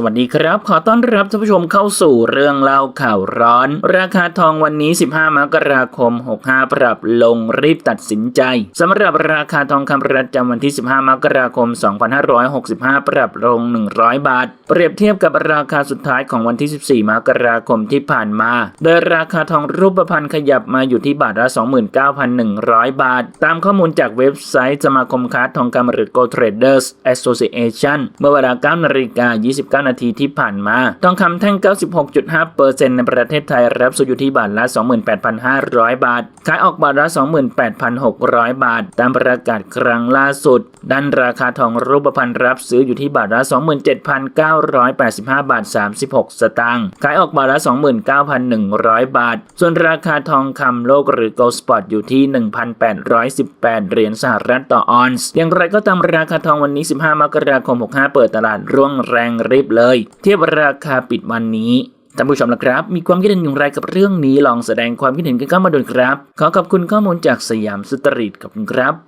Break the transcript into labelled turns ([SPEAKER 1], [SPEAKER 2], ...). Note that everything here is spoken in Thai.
[SPEAKER 1] สวัสดีครับ ขอต้อนรับท่านผู้ชมเข้าสู่เรื่องเล่าข่าวร้อน ราคาทองวันนี้ 15 มกราคม 65 ปรับลงรีบตัดสินใจสำหรับราคาทองคำประจำวันที่ 15 มกราคม 2565 ปรับลง 100 บาท เปรียบเทียบกับราคาสุดท้ายของวันที่ 14 มกราคมที่ผ่านมา โดยราคาทองรูปพรรณขยับมาอยู่ที่บาทละ 29,100 บาท ตามข้อมูลจากเว็บไซต์สมาคมค้าทองคำหรือ Gold Traders Association เมื่อเวลา9นาฬิกา29นาทีที่ผ่านมา ทองคำแท่ง 96.5%ในประเทศไทยรับซื้ออยู่ที่บาทละ 28,500 บาท ขายออกบาทละ 28,600 บาท ตามประกาศครั้งล่าสุด ด้านราคาทองรูปพรรณรับซื้ออยู่ที่บาทละ 27,985 บาท 36 สตางค์ ขายออกบาทละ 29,100 บาท ส่วนราคาทองคำโลกหรือ Gold Spot อยู่ที่ 1,818 เหรียญสหรัฐต่อออนซ์ อย่างไรก็ตามราคาทองวันนี้ 15 มกราคม 65 เปิดตลาดร่วงแรงริบเลย เทียบราคาปิดวันนี้ท่านผู้ชมละครับ มีความคิดเห็นอย่างไรกับเรื่องนี้ลองแสดงความคิดเห็นกันเข้ามาดูครับ ขอขอบคุณข้อมูลจากสยามสตรีทขอบคุณครับ